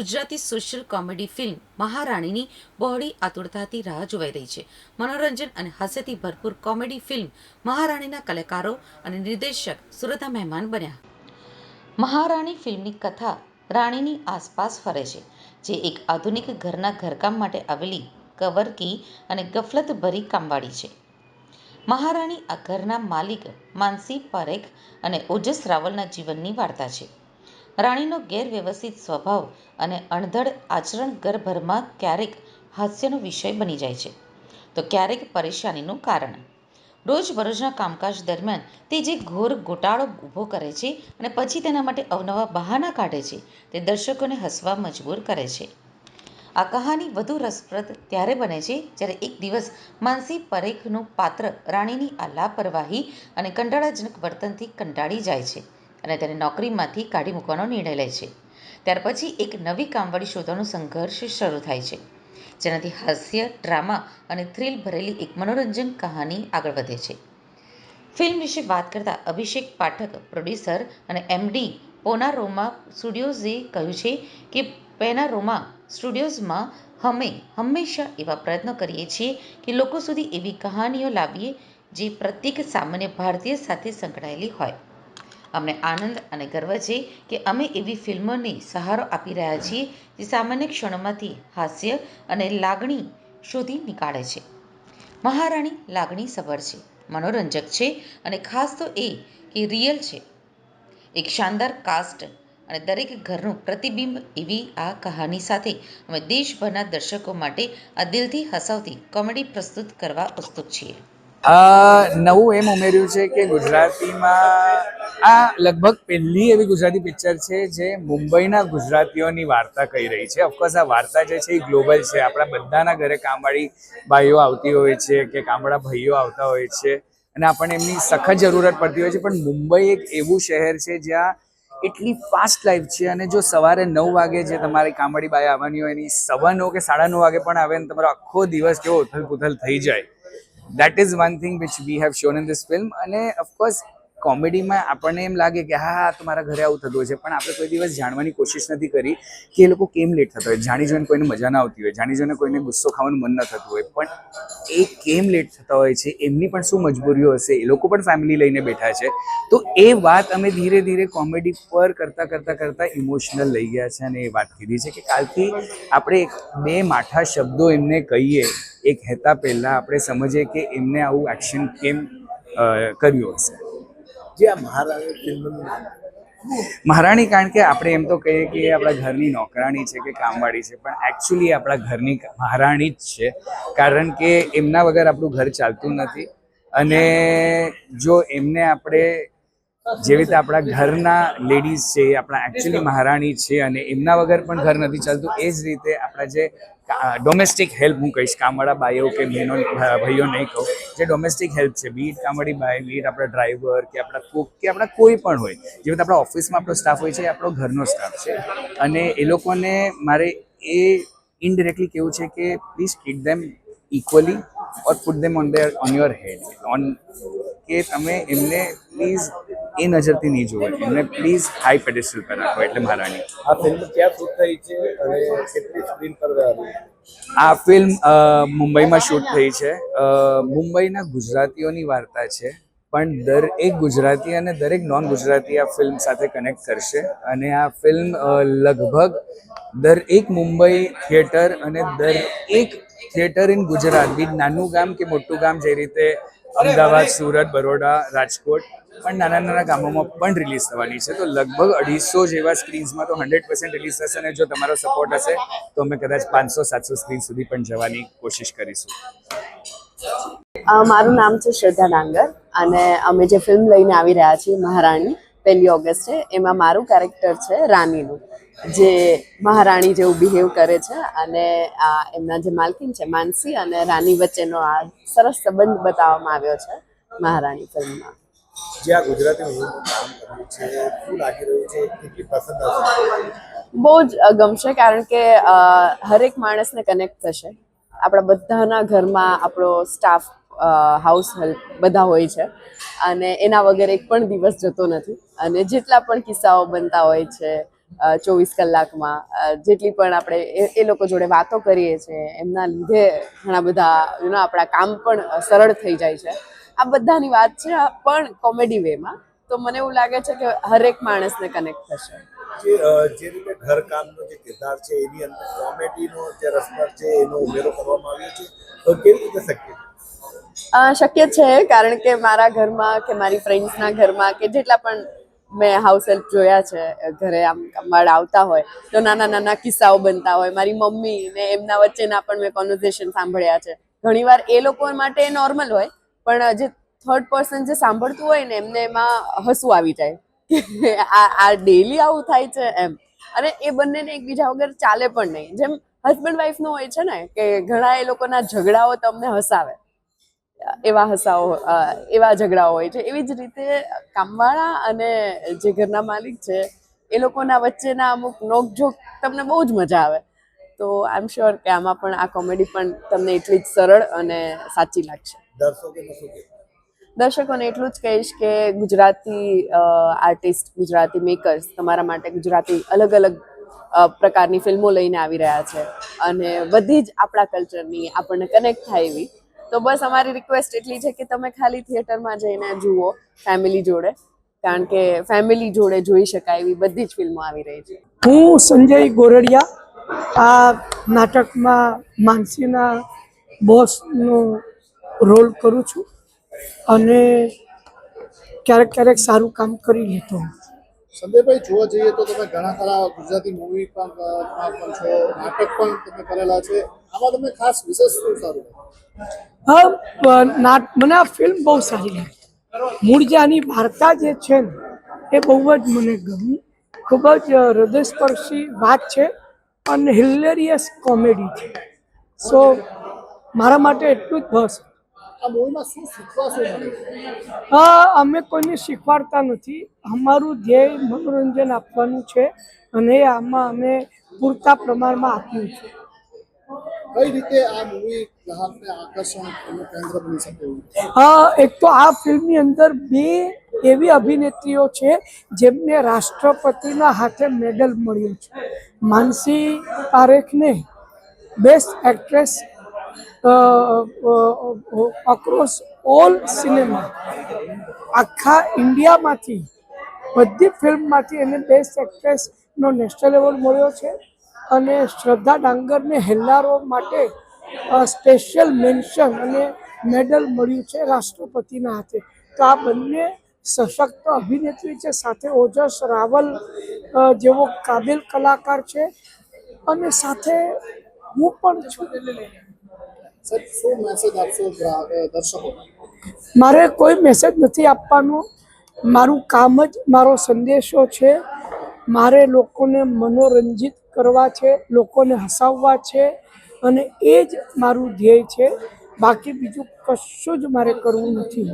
Gujarati social comedy film મહારાણીની બહોળી આતુરતાથી રાહ જોવાઈ રહી છે. મનોરંજન અને હાસ્યથી ભરપૂર કોમેડી ફિલ્મ મહારાણીના કલાકારો અને નિર્દેશક સુરતા મહેમાન બન્યા. મહારાણી ફિલ્મની કથા રાણીની આસપાસ ફરે છે, જે એક આધુનિક ઘરના ઘરકામ માટે આવેલી કવરકી અને ગફલતભરી કામવાળી છે. મહારાણી આ ઘરના માલિક માનસી પારેખ અને ઓજસ રાવલના જીવનની વાર્તા છે. રાણીનો ગેરવ્યવસ્થિત સ્વભાવ અને અણધડ આચરણ ઘરભરમાં ક્યારેક હાસ્યનો વિષય બની જાય છે. તો ક્યારેક પરેશાનીનું કારણ. રોજબરોજના કામકાજ દરમિયાન તે જે ઘોર ગોટાળો ઊભો કરે છે અને પછી તેના માટે અવનવા બહાના કાઢે છે, તે દર્શકોને હસવા મજબૂર કરે છે. આ કહાની વધુ રસપ્રદ ત્યારે બને છે જ્યારે એક દિવસ માનસી પરેખનું પાત્ર રાણીની આ લાપરવાહી અને કંટાળાજનક વર્તનથી કંટાળી જાય છે. અને તેને નોકરીમાંથી કાઢી મૂકવાનો નિર્ણય લે છે. ત્યાર પછી એક નવી કામવાળી શોધવાનો સંઘર્ષ શરૂ થાય છે, જેનાથી હાસ્ય, ડ્રામા અને થ્રિલ ભરેલી એક મનોરંજન કહાની આગળ વધે છે. ફિલ્મ વિશે વાત કરતાં અભિષેક પાઠક, પ્રોડ્યુસર અને એમડી પોનારોમા સ્ટુડિયોઝે કહ્યું છે કે પેનારોમા સ્ટુડિયોઝમાં અમે હંમેશા એવા પ્રયત્નો કરીએ છીએ કે લોકો સુધી એવી કહાનીઓ લાવીએ જે પ્રત્યેક સામાન્ય ભારતીય સાથે સંકળાયેલી હોય. અમને આનંદ અને ગર્વ છે કે અમે એવી ફિલ્મોને સહારો આપી રહ્યા છીએ જે સામાન્ય ક્ષણોમાંથી હાસ્ય અને લાગણી શોધી નીકાળે છે. મહારાણી લાગણી સભર છે, મનોરંજક છે અને ખાસ તો એ કે રિયલ છે. એક શાનદાર કાસ્ટ અને દરેક ઘરનું પ્રતિબિંબ એવી આ કહાની સાથે અમે દેશભરના દર્શકો માટે આ દિલથી હસાવતી કોમેડી પ્રસ્તુત કરવા ઉત્સુક છીએ. નવું એમ ઉમેર્યું છે કે ગુજરાતીમાં આ લગભગ પહેલી એવી ગુજરાતી પિક્ચર છે જે મુંબઈના ગુજરાતીઓની વાર્તા કહી રહી છે. ઓફકોર્સ આ વાર્તા જે છે એ ગ્લોબલ છે. આપણા બધાના ઘરે કામવાળી ભાઈઓ આવતી હોય છે કે કામવાળા ભાઈઓ આવતા હોય છે અને આપણને એમની સખત જરૂરત પડતી હોય છે. પણ મુંબઈ એક એવું શહેર છે જ્યાં એટલી ફાસ્ટ લાઈફ છે અને જો સવારે નવ વાગે જે તમારી કામવાળી બાઈ આવવાની હોય એની સવા નવ કે સાડા નવ વાગે પણ આવે ને તમારો આખો દિવસ કેવો ઉથલ પુથલ થઈ જાય. That is one thing which we have shown in this film અને ઓફકોર્સ કોમેડીમાં આપણને એમ લાગે કે હા હા તમારા ઘરે આવું થતું હોય છે. પણ આપણે કોઈ દિવસ જાણવાની કોશિશ નથી કરી કે એ લોકો કેમ લેટ થતા હોય. જાણી જોઈને કોઈને મજા ના આવતી હોય. જાણી જોઈને કોઈને ગુસ્સો ખાવાનું મન ન થતું હોય. પણ એ કેમ લેટ થતા હોય છે, એમની પણ શું મજબૂરીઓ હશે, એ લોકો પણ ફેમિલી લઈને બેઠા છે. તો એ વાત અમે ધીરે ધીરે કોમેડી પર કરતાં કરતાં કરતાં ઇમોશનલ લઈ ગયા છે અને એ વાત કીધી છે કે કાલથી આપણે બે માઠા શબ્દો એમને કહીએ. એ કહેતા પહેલાં આપણે સમજીએ કે એમને આવું એક્શન કેમ કર્યું હશે. જે આ મહારાણી ફિલ્મનું મહારાણી, કારણ કે આપણે એમ તો કહીએ કે આપણા ઘરની નોકરાણી છે કે કામવાળી છે, પણ એકચ્યુઅલી આપણા ઘરની મહારાણી જ છે. કારણ કે એમના વગર આપણું ઘર ચાલતું નથી. અને જો એમને આપણે જેવી રીતે આપણા ઘરના લેડીઝ છે, આપણા એકચ્યુઅલી મહારાણી છે અને એમના વગર પણ ઘર નથી ચાલતું, એ જ રીતે આપણા જે ડોમેસ્ટિક હેલ્પ હું કહીશ, કામવાળા બાઈઓ કે બહેનો ભાઈઓ નહીં કહું, જે ડોમેસ્ટિક હેલ્પ છે બીટ કામવાળી બાઈ બીટ આપણા ડ્રાઈવર કે આપણા કુક કે આપણા કોઈ પણ હોય જેવી રીતે આપણા ઓફિસમાં આપણો સ્ટાફ હોય છે, એ આપણો ઘરનો સ્ટાફ છે. અને એ લોકોને મારે એ ઇનડિરેક્ટલી કેવું છે કે please treat them equally or put them on there on your head on કે તમે એમને પ્લીઝ એ નજરથી નહીં જોવે એમને પ્લીઝ હાઈ પેડેસ્ટલ પર રાખો એટલે મહારાણી. આ ફિલ્મ ક્યાં શૂટ થઈ છે અને કેટલી સ્ક્રીન પર આ ફિલ્મ મુંબઈમાં શૂટ થઈ છે. મુંબઈના ગુજરાતીઓની વાર્તા છે પણ દરેક ગુજરાતી અને દરેક નોન ગુજરાતી આ ફિલ્મ સાથે કનેક્ટ કરશે. અને આ ફિલ્મ લગભગ દરેક મુંબઈ થિયેટર અને દરેક થિયેટર ઇન ગુજરાત બી નાનું ગામ કે મોટું ગામ જે રીતે અમદાવાદ સુરત બરોડા રાજકોટ પણ નાના નાના ગામોમાં પણ રિલીઝ થવાની છે. તો લગભગ અઢીસો જેવા સ્ક્રીન્સમાં તો હંડ્રેડ પર્સન્ટ રિલીઝ થશે અને જો તમારો સપોર્ટ હશે, તો અમે કદાચ પાંચસો, સાતસો સ્ક્રીન સુધી પણ જવાની કોશિશ કરીશું. મારું નામ છે શ્રદ્ધા ડાંગર અને અમે જે ફિલ્મ લઈને આવી રહ્યા છીએ મહારાણી, પહેલી ઓગસ્ટે, એમાં મારું કેરેક્ટર છે રાનીનું, જે મહારાણી જેવું બિહેવ કરે છે અને આ એમના જે માલકીન છે, માનસી અને રાની વચ્ચેનો આ સરસ સંબંધ બતાવવામાં આવ્યો છે મહારાણી ફિલ્મમાં જે આ ગુજરાતી મૂવીનું કામ કર્યું છે, શું લાગી રહ્યું છે, કેટલી પસંદ આવશે? બહુ જ ગમશે કારણ કે હરેક માણસને કનેક્ટ થશે. આપણા બધાના ઘરમાં આપણો સ્ટાફ હાઉસ હેલ્પ બધા હોય છે. અને એના વગર એક પણ દિવસ જતો નથી. અને જેટલા પણ કિસ્સાઓ બનતા હોય છે ચોવીસ કલાકમાં જેટલી પણ આપણે એ લોકો જોડે વાતો કરીએ છીએ, એમના લીધે ઘણા બધા યુનો આપણા કામ પણ સરળ થઈ જાય છે. આ બધાની વાત છે પણ કોમેડી વેમાં તો મને એવું લાગે છે કે હરેક માણસને કનેક્ટ થશે. જે જે રીતે ઘરકામનો જે કિરદાર છે એની અંદર કોમેડીનો જે રસપાટ છે એનો ઉમેરો કરવામાં આવ્યો છે તો કેવી રીતે શક્ય છે? શક્ય છે કારણ કે મારા ઘરમાં કે મારી ફ્રેન્ડ્સના ઘરમાં કે જેટલા પણ મેં હાઉસ હેલ્પ જોયા છે ઘરે આમ કમાડ આવતા હોય તો નાના નાના કિસ્સાઓ બનતા હોય. મારી મમ્મી ને એમના વચ્ચેના પણ મેં કોન્વર્ઝેશન સાંભળ્યા છે. ઘણીવાર એ લોકો માટે નોર્મલ હોય પણ જે થર્ડ પર્સન જે સાંભળતું હોય ને, એમને એમાં હસવું આવી જાય. આ આ ડેલી આવું થાય છે એમ. અને એ બંનેને એકબીજા વગર ચાલે પણ નહીં. જેમ હસબન્ડ વાઈફનું હોય છે ને, કે ઘણા એ લોકોના ઝઘડાઓ તમને હસાવે. એવા હસાઓ એવા ઝઘડાઓ હોય છે. એવી જ રીતે કામવાળા અને જે ઘરના માલિક છે, એ લોકોના વચ્ચેના અમુક નોકઝોક તમને બહુ જ મજા આવે. તો આઈ એમ શ્યોર કે આમાં પણ આ કોમેડી પણ તમને એટલી જ સરળ અને સાચી લાગશે. દર્શકોને એટલું જ કહીશ કે ગુજરાતી આર્ટિસ્ટ ગુજરાતી મેકર્સ તમારા માટે ગુજરાતી અલગ અલગ પ્રકારની ફિલ્મો લઈને આવી રહ્યા છે. અને બધી જ આપણા કલ્ચરની આપણને કનેક્ટ થાય એવી. તો બસ અમારી રિક્વેસ્ટ એટલી છે કે તમે ખાલી થિયેટરમાં જઈને જુઓ ફેમિલી જોડે. કારણ કે ફેમિલી જોડે જોઈ શકાય એવી બધી જ ફિલ્મો આવી રહી છે. હું સંજય ગોરડિયા આ નાટકમાં માનસીના બોસનો રોલ કરું છું અને ક્યારેક ક્યારેક સારું કામ કરી લેતો હું. સંજયભાઈ જોવા જઈએ તો તમે ઘણા ખરા ગુજરાતી મૂવી પણ પણ છો નાટક પણ તમે કરેલા છે. આમાં તમે ખાસ વિશેષ શું સારું હા નાટ મને આ ફિલ્મ બહુ સારી લાગી. મૂળ જે આની વાર્તા જે છે ને એ બહુ જ મને ગમી. ખૂબ જ હૃદયસ્પર્શી વાત છે અને હિલેરિયસ કોમેડી છે. સો મારા માટે એટલું જ બસ. આ મૂવીમાં શું શીખવા શું અમે કોઈને શીખવાડતા નથી. અમારું ધ્યેય મનોરંજન આપવાનું છે અને આમાં અમે પૂરતા પ્રમાણમાં આપ્યું છે. કઈ રીતે આ મૂવી ગ્રાહકને આકર્ષણ કેન્દ્ર બની શકે હા એક તો આ ફિલ્મની અંદર બે એવી અભિનેત્રીઓ છે જેમને રાષ્ટ્રપતિના હાથે મેડલ મળ્યો છે. Mansi પારેખને best actress across all cinema આખા ઇન્ડિયામાંથી, બધી ફિલ્મમાંથી એને બેસ્ટ એક્ટ્રેસનો નેશનલ એવોર્ડ મળ્યો છે. અને શ્રદ્ધા ડાંગરને હેલ્લારો માટે સ્પેશિયલ મેન્શન અને મેડલ મળ્યું છે રાષ્ટ્રપતિના હાથે. તો આ બંને સશક્ત અભિનેત્રી છે, સાથે ઓજસ રાવલ જેવો કાબિલ કલાકાર છે. અને સાથે હું પણ છું. મારે કોઈ મેસેજ નથી આપવાનો. મારું કામ જ મારો સંદેશો છે. મારે લોકોને મનોરંજિત કરવા છે, લોકોને હસાવવા છે અને એ જ મારું ધ્યેય છે. બાકી બીજું કશું જ મારે કરવું નથી.